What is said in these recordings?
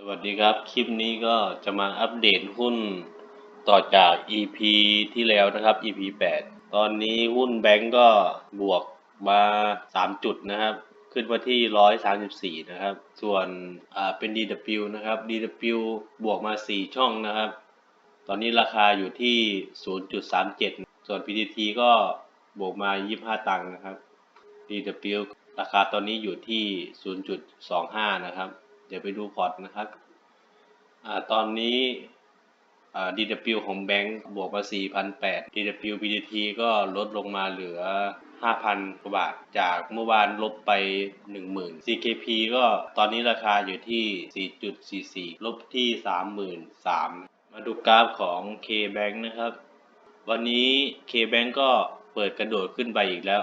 สวัสดีครับ คลิปนี้ก็จะมาอัปเดตหุ้นต่อจาก EP ที่แล้วนะครับ EP 8 ตอนนี้หุ้นแบงก์ก็บวกมา 3 จุดนะครับ ขึ้นมาที่ 134 นะครับ ส่วนอ่าเป็น DW นะครับ DW บวกมา 4 ช่องนะครับ ตอนนี้ราคาอยู่ที่ 0.37 ส่วน PTT ก็บวกมา 25 ตังค์นะครับ DW ราคาตอนนี้อยู่ที่ 0.25 นะครับ เดี๋ยวไปดูพอร์ตนะครับอตอนนี้ DW ของแบงก์บวกมา 4,800 DW PTT ก็ลดลงมาเหลือ 5,000 กว่าบาท จากเมื่อวานลบไป 10,000 CKP ก็ตอนนี้ราคาอยู่ที่ 4.44 ลบที่ 33,000 มาดูกราฟของ KBank นะครับ วันนี้ KBank ก็เปิดกระโดดขึ้นไปอีกแล้ว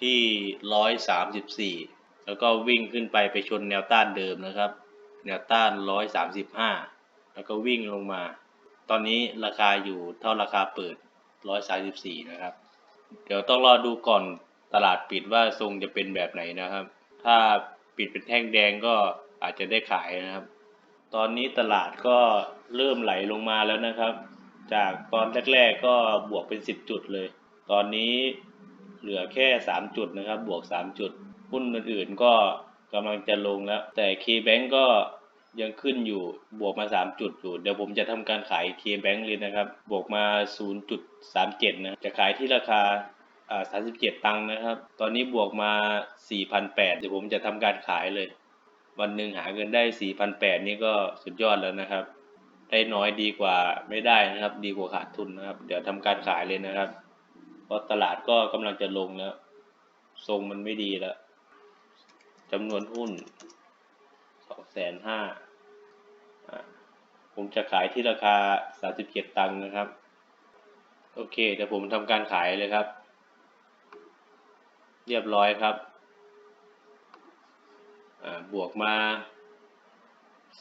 ที่ 134 แล้วก็วิ่งขึ้นไปไปชนแนวต้านเดิมนะครับ แนวต้าน 135 แล้วก็วิ่งลงมา ตอนนี้ราคาอยู่เท่าราคาเปิด 134 นะครับ เดี๋ยวต้องรอดูก่อนตลาดปิดว่าทรงจะเป็นแบบไหนนะครับ ถ้าปิดเป็นแท่งแดงก็อาจจะได้ขายนะครับ ตอนนี้ตลาดก็เริ่มไหลลงมาแล้วนะครับ จากตอนแรกๆก็บวกเป็น 10 จุดเลย ตอนนี้เหลือแค่ 3 จุดนะครับ บวก 3 จุด หุ้นอื่นๆก็ กำลังจะลงแล้ว แต่ KBank ก็ยังขึ้นอยู่บวกมา 3 จุดอยู่ เดี๋ยวผมจะทำการขาย KBank เลยนะครับ บวกมา 0.37 นะ จะขายที่ราคาอ่า37 ตังค์นะครับ ตอนนี้บวกมา 4,800 เดี๋ยวผมจะทำการขายเลย วันหนึ่งหาเงินได้ 4,800 นี่ก็สุดยอดแล้วนะครับ ได้น้อยดีกว่าไม่ได้นะครับ ดีกว่าขาดทุนนะครับ เดี๋ยวทำการขายเลยนะครับ เพราะตลาดก็กำลังจะลงแล้ว ทรงมันไม่ดีแล้ว จำนวนหุ้นสองแสนห้าผมจะขายที่ราคาสามสิบเจ็ดตังค์นะครับ โอเคเดี๋ยวผมทำการขายเลยครับ เรียบร้อยครับ บวกมา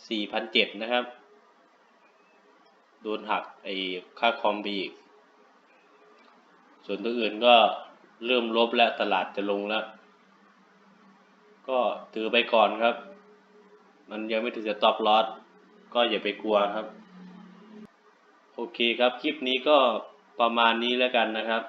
สี่พันะครับ โดนหักไอ้ค่าคอมไปอีก ส่วนตัวอื่นก็เริ่มลบแล้วตลาดจะลงแล้ว ก็ถือไปก่อนครับ มันยังไม่ถึงจะตอบลอสก็อย่าไปกลัวครับ โอเคครับ คลิปนี้ก็ประมาณนี้แล้วกันนะครับ